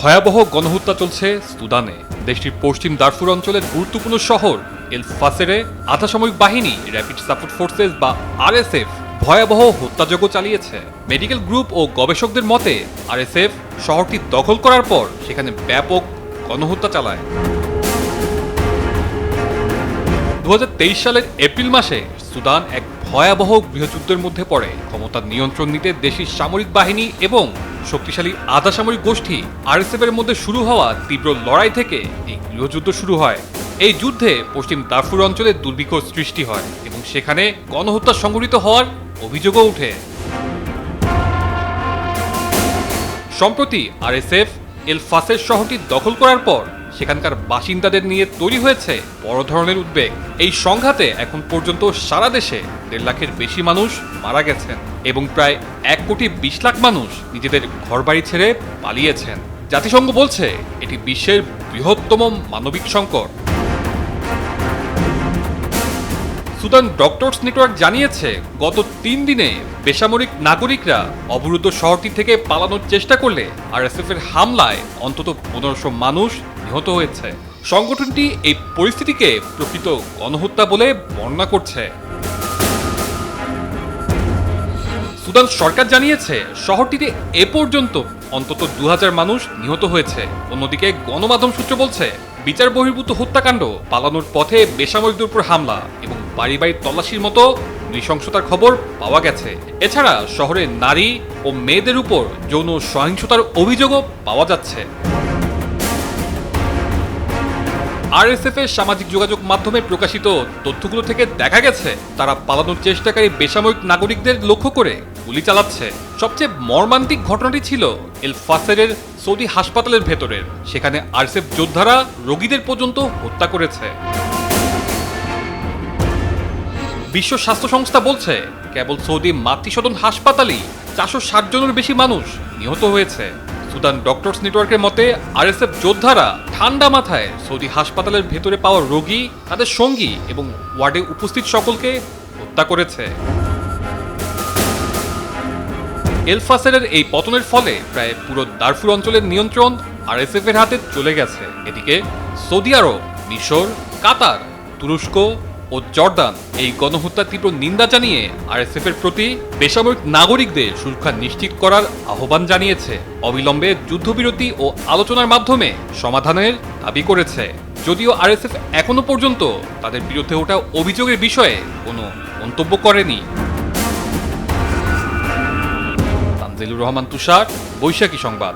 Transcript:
ভয়াবহ গণহত্যা চলছে সুদানে। দেশটির পশ্চিম দারফুর অঞ্চলের গুরুত্বপূর্ণ শহর, এল ফাসেরে আধা সামরিক বাহিনী, র্যাপিড সাপোর্ট ফোর্সেস বা আরএসএফ ভয়াবহ হত্যাযজ্ঞ চালিয়েছে। মেডিকেল গ্রুপ ও গবেষকদের মতে, আরএসএফ শহরটি দখল করার পর সেখানে ব্যাপক গণহত্যা চালায়। দু হাজার তেইশ সালের এপ্রিল মাসে সুদান এক ভয়াবহ গৃহযুদ্ধের মধ্যে পড়ে। ক্ষমতার নিয়ন্ত্রণ নিতে দেশের সামরিক বাহিনী এবং শক্তিশালী আধা সামরিক গোষ্ঠী আরএসএফ এর মধ্যে শুরু হওয়া তীব্র লড়াই থেকে এই গৃহযুদ্ধ শুরু হয়। এই যুদ্ধে পশ্চিম দারফুর অঞ্চলে দুর্ভিক্ষ সৃষ্টি হয় এবং সেখানে গণহত্যা সংঘটিত হওয়ার অভিযোগও ওঠে। সম্প্রতি আরএসএফ এল ফাসের শহরটি দখল করার পর সেখানকার বাসিন্দাদের নিয়ে তৈরি হয়েছে বড় ধরনের উদ্বেগ। এই সংঘাতে এখন পর্যন্ত সারা দেশে দেড় লাখের বেশি মানুষ মারা গেছেন এবং প্রায় এক কোটি বিশ লাখ মানুষ নিজেদের ঘরবাড়ি ছেড়ে পালিয়েছেন। জাতিসংঘ বলছে, এটি বিশ্বের বৃহত্তম মানবিক সংকট। সুদান ডক্টরস নেটওয়ার্ক জানিয়েছে, গত তিন দিনে বেসামরিক নাগরিকরা অবরুদ্ধ শহরটি থেকে পালানোর চেষ্টা করলে আরএসএফ এর হামলায় অন্তত পনেরোশো মানুষ নিহত হয়েছে। সংগঠনটি এই পরিস্থিতিকে প্রকৃত গণহত্যা বলে বর্ণনা করছে। সুদান সরকার জানিয়েছে, শহরটিতে এ পর্যন্ত অন্তত দু মানুষ নিহত হয়েছে। অন্যদিকে গণমাধ্যম সূত্র বলছে, বিচার বহির্ভূত হত্যাকাণ্ড পালানোর পথে বেসামরিকদের উপর হামলা এবং বাড়ি বাড়ি তল্লাশির মতো নৃশংসতার খবর পাওয়া গেছে। এছাড়া শহরে নারী ও মেয়েদের উপর যৌন সহিংসতার অভিযোগও পাওয়া যাচ্ছে। আরএসএফ এর সামাজিক যোগাযোগ মাধ্যমে প্রকাশিত তথ্যগুলো থেকে দেখা গেছে, তারা পালানোর চেষ্টাকারী বেসামরিক নাগরিকদের লক্ষ্য করে গুলি চালাচ্ছে। সবচেয়ে মর্মান্তিক ঘটনাটি ছিল এল ফাসেরের সৌদি হাসপাতালের ভেতরের। সেখানে আরএসএফ যোদ্ধারা রোগীদের পর্যন্ত হত্যা করেছে। বিশ্ব স্বাস্থ্য সংস্থা বলছে, কেবল সৌদি মাতৃসদন হাসপাতালেই চারশো ষাট জনের বেশি মানুষ নিহত হয়েছে। সুদান ডক্টরস নেটওয়ার্কের মতে, আরএসএফ যোদ্ধারা ঠান্ডা মাথায় সৌদি হাসপাতালের ভেতরে পাওয়া রোগী, তাদের সঙ্গী এবং ওয়ার্ডে উপস্থিত সকলকে হত্যা করেছে। এলফাসেরের এই পতনের ফলে প্রায় পুরো দারফুর অঞ্চলের নিয়ন্ত্রণ আরএসএফ এর হাতে চলে গেছে। এদিকে সৌদি আরব, মিশর, কাতার, তুরস্ক ও জর্দান এই গণহত্যার তীব্র নিন্দা জানিয়ে আরএসএফ এর প্রতি বেসামরিক নাগরিকদের সুরক্ষা নিশ্চিত করার আহ্বান জানিয়েছে। অবিলম্বে যুদ্ধবিরতি ও আলোচনার মাধ্যমে সমাধানের দাবি করেছে। যদিও আরএসএফ এখনও পর্যন্ত তাদের বিরুদ্ধে ওঠা অভিযোগের বিষয়ে কোনো মন্তব্য করেনি। তানজিলুর রহমান তুষার, বৈশাখী সংবাদ।